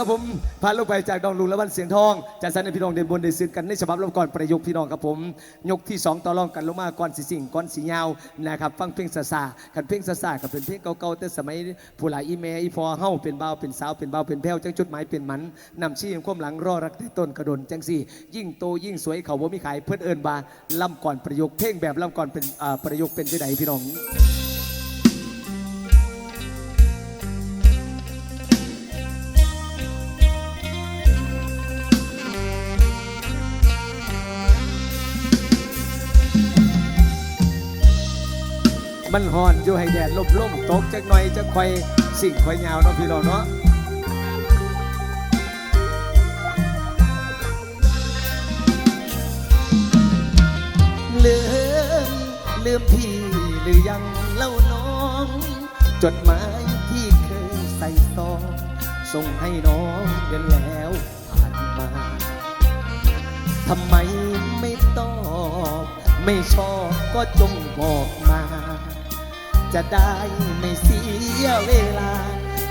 ครับผมพาลูกไปจากดองลุงและวันเสียงทองจัดสรรให้พี่น้องเดินบนได้ซื้อกันในฉบับรบก่อนประยุกต์พี่น้องครับผม ยกที่สองต่อรองกันลงมาก่อนสีสิ่งก่อนสียาวนะครับฟังเพลงซาซากันเพลงซาซากับเป็นเพลงเก่าๆแต่สมัยผู้หลายอีเมอีพอเฮาเป็นเบาเป็นสาวเป็นเบาเป็นแพ้วจังจุดหมายเป็นมันนำชี้ความหลังรอรักแต่ต้นกระดนจังสี่ ยิ่งโตยิ่งสวยเขาบ่มีขายเพื่อนเอิญบาล่ำก่อนประยุกต์เพลงแบบล่ำก่อนเป็นประยุกต์เป็นที่ใดพี่น้อง มันหอนอยู่ให้แดดลมลมตกจักหน่อยจะคอยสิ่งคอยยาวเนาะพี่น้องเนาะลืมลืมพี่หรือยังเล่าน้อง จดหมายที่เคยใส่ซอง ส่งให้น้องเดือนแล้วผ่านมาทำไมไม่ตอบ ไม่ชอบก็จงบอกมา จะได้ไม่เสียเวลา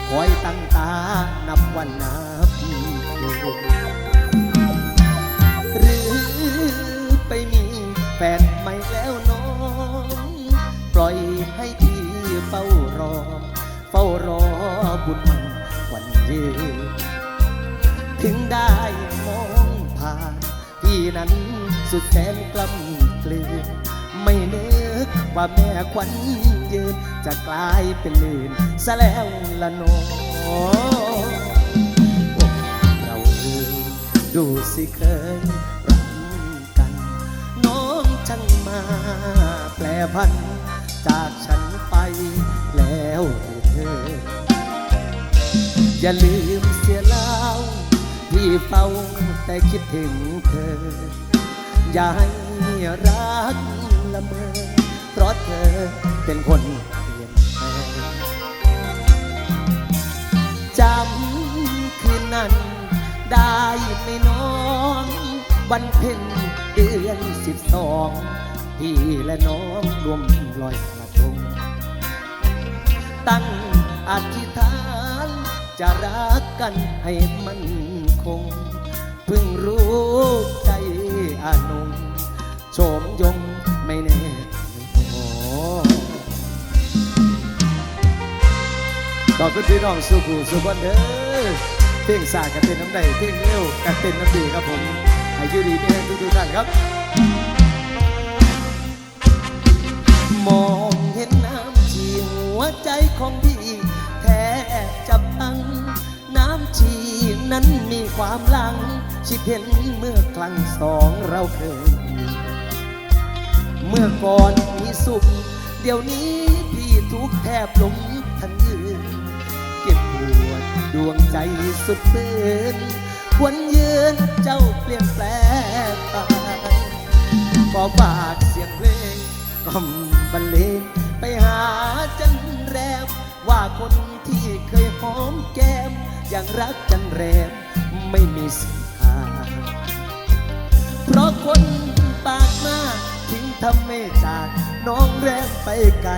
คอยตั้งตานับวันนับคืนหรือไปมีแฟนใหม่แล้วน้อง ปล่อยให้พี่เฝ้ารอ เฝ้ารอบุญมันวันยืนถึงได้มองผ่านพี่นั้นสุดแสนกล้ำกลืนไม่นึกว่าแม่ควัน ยืน จะกลายเป็นลื่นซะแล้วละน้องเราเอ่ยดูสิเคยรักกัน น้องช่างมาแปลพัน จากฉันไปแล้วเธอ อย่าลืมเสียแล้วที่เฝ้าแต่คิดถึงเธอ อย่าให้รักละเมอ ธอเป็นคนเปลี่ยนแปลงจำคืนนั้นได้ไหม่น้อง วันเพ็ญเดือนสิบสองพี่และน้องรวมลอยกระทงตั้งอธิษฐานจะรักกันให้มันคง เพิ่งรู้ใจอานงโฉมยงไม่แน่ ต่อขึ้นพี่น้องสู้กูสู้คนเด้อเพลงสากันเป็นน้ำใดเพลงเร็วกันเป็นน้ำดีครับผมอายุดีเป็นทุกๆท่านครับ มองเห็นน้ำชีหัวใจของพี่แทบจะพัง น้ำชีนั้นมีความลัง ชิดเห็นเมื่อครั้งสองเราเคย เมื่อก่อนมีสุข เดี๋ยวนี้พี่ทุกแทบหลง ดวงใจสุดฝืนควรยืนเจ้าเปลี่ยนแปลงไปก็ฝากเสียงเพลงกล่อมบรรเลงไปหาจันแรม ว่าคนที่เคยหอมแก้มยังรักจันแรม ไม่มีสิค่าเพราะคนปากมากทิ้งทำไม่จากน้องแรมไปไกล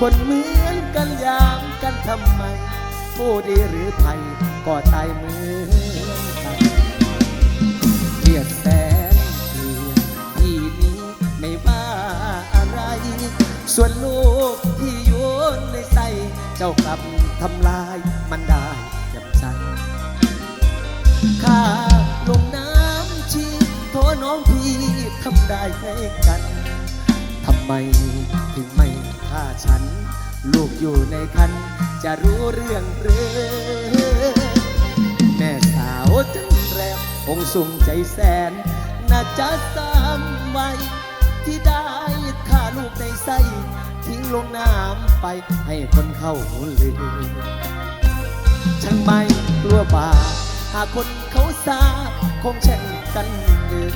คนเหมือนกันยามกันทำไม ผู้ดีหรือภัยก็ตายเหมือนกันเกลียดแสนเกลียดที่นี้ไม่ว่าอะไร ส่วนลูกที่โยนในใส่เจ้ากลับทำลายมันได้ยับจันข้าลงน้ำชีโทษน้องพี่ทำได้ให้กันทำไมถึงไม่ฆ่าฉัน ลูกอยู่ในคันจะรู้เรื่องหรือ แม่สาวจันแรมคงสุ่มใจแสน น่าจะตามไว้ที่ได้ฆ่าลูกในไส้ ทิ้งลงน้ำไปให้คนเข้าลืมช่างไม่กลัวบาปหากคนเขาทราบคงแช่งกันเดือ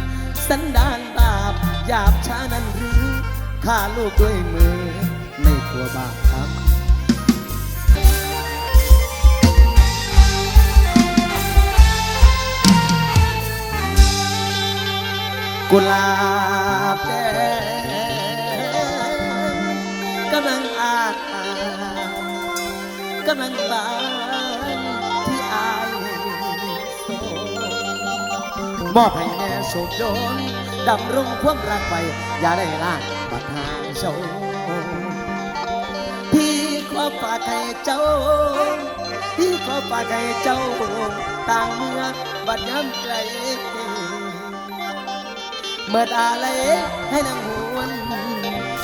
สันดานบาปหยาบช้านั้นหรือฆ่าลูกด้วยมือ ไม่กลัวบาป กุหลาบแดงกำลังอาบกำลังบานที่อายมอบให้แม่โชคโยนดำรงความรักไปอย่าได้ลากบัดหางเจ้าพี่ขอฝากให้เจ้า พี่ขอฝากให้เจ้า ต่างเมื่อบัดย้ำไกล เมื่อตาไหลให้นางหวน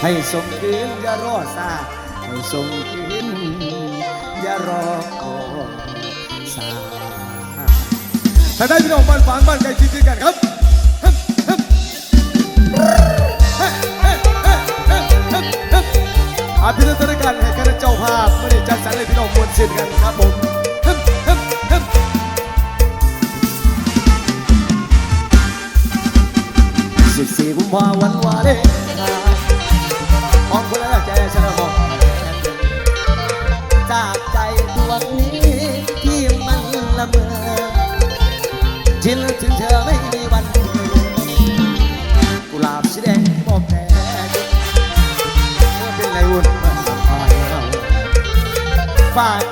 ให้ส่งคืนอย่ารอซาให้ส่งคืนอย่ารอซาถ้าได้พี่น้องบ้านฝางบ้านไกลคิดกันครับฮึ่มฮึ่มเฮ้เฮ้เฮ้เฮ้เฮ้เฮ้อาพิธีการให้คณะเจ้าภาพไม่ได้จัดสรรให้พี่น้องมวลสิ้นกันครับผม สี่กุมภาวันวาเลนไทน์มองคนละใจฉันละมอจากใจดวงนี้ที่มันละเมอชินถึงเธอไม่มีวันกุหลาบสีแดงบอกแต่เมื่อเป็นไรวุ่นมันพายเราฝาก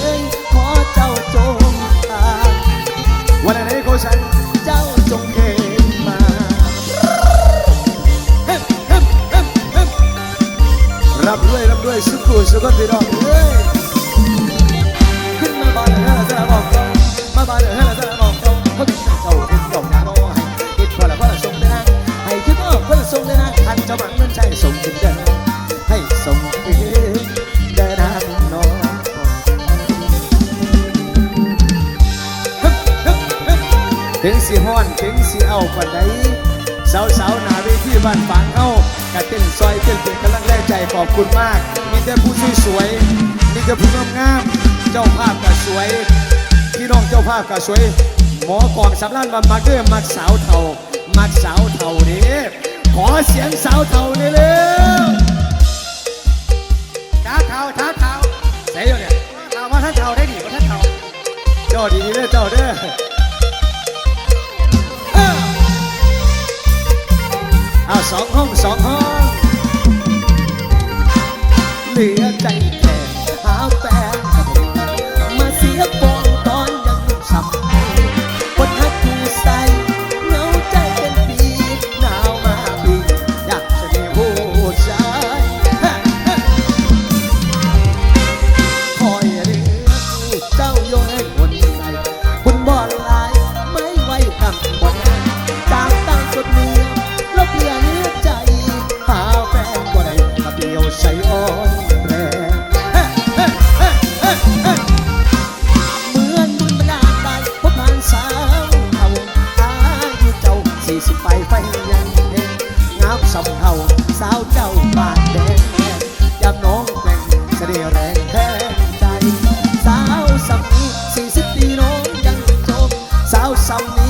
สุขุสุขพี่น้องเอ้ยขึ้นมาบ้านเฮ้ยจะละบอกเรามาบ้านเฮ้ยจะละบอกเราเขาติดเจ้าเห็นดอกยาน้อยติดพอละพอละส่งเลยนะให้คิดว่าพอละส่งเลยนะทันเจ้ามันมันใช่ส่งถึงเดินให้ส่งถึงเดินทางน้องถึงสีห้อนถึงสีเอาปันใดสาวสาวๆหนาเวทีบ้านฝางเฮา เต้นซอยเต้นเป็นกำลังแรงใจขอบคุณมาก มีแต่ผู้สวย มีแต่ผู้งามๆเจ้าภาพก็สวยพี่น้องเจ้าภาพก็สวย หมอกองสำรันมามาเกอร์มักสาวเทามักสาวเทาเด้ขอเสียงสาวเทาเร็วท้าเทาท้าเทาๆใส่อยู่เนี่ยถาว่าท่านเทาได้ดีว่าท่านเทาเจ้าดีเด้อเจ้าเด้อ เอาสองห้องสองห้อง เหลือใจแค่หาแฟน ส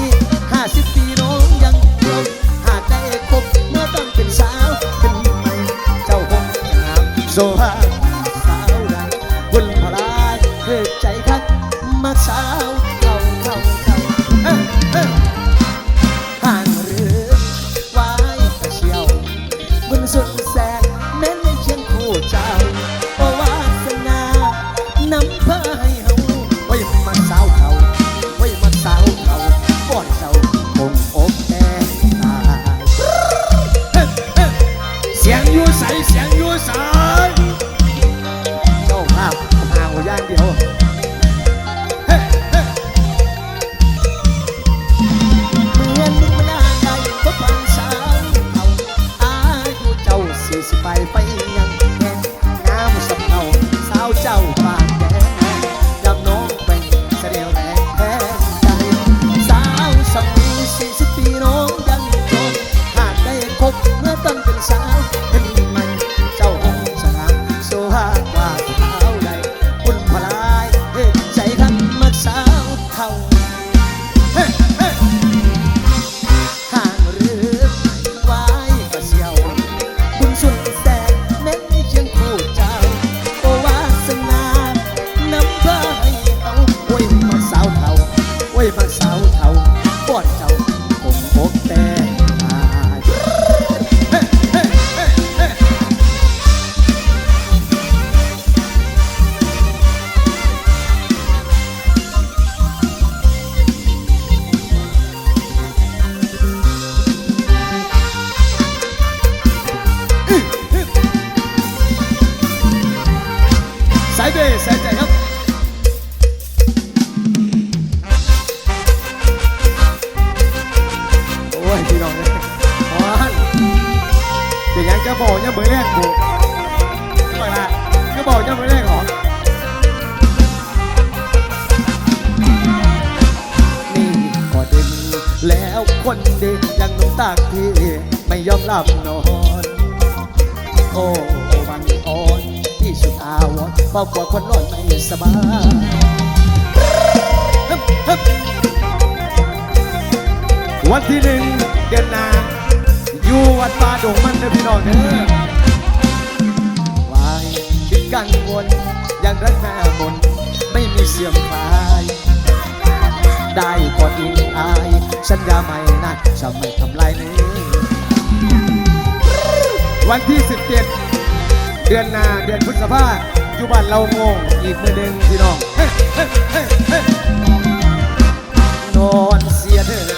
โอ้ยพี่น้องเลยฮอนเดี๋ยวยังจะบอกยังเบอร์แรกบุกูไปละก็บอกยังเบอร์แรกหรอนี่ก็ดึงแล้วคนดียังน้ำตากพี่ไม่ยอมหลับนอนโอ้วันอ่อนที่สุดอาวรณ์เฝ้ากว่าคนนอนไม่สบายฮึบฮึบ วันที่หนึ่งเดือนนาอยู่วัดป่าดงมันเด้อพี่น้องเด้อวายคิดกังวลยังรักหน้ามนไม่มีเสื่อมคลาย ได้ก็ดีอายสัญญาใหม่นะจะไม่ทำลายนี้ วันที่ 17 เดือนนาเดือนพฤษภาอยู่บ้านเรางงอีกมือหนึ่งพี่น้องนอนเสียเด้อ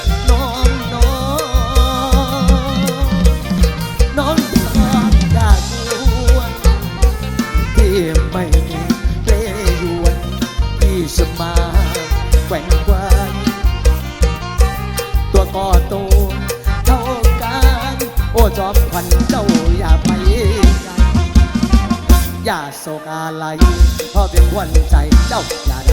โศกอะไรเพราะเป็นวันใจเจ้าอย่า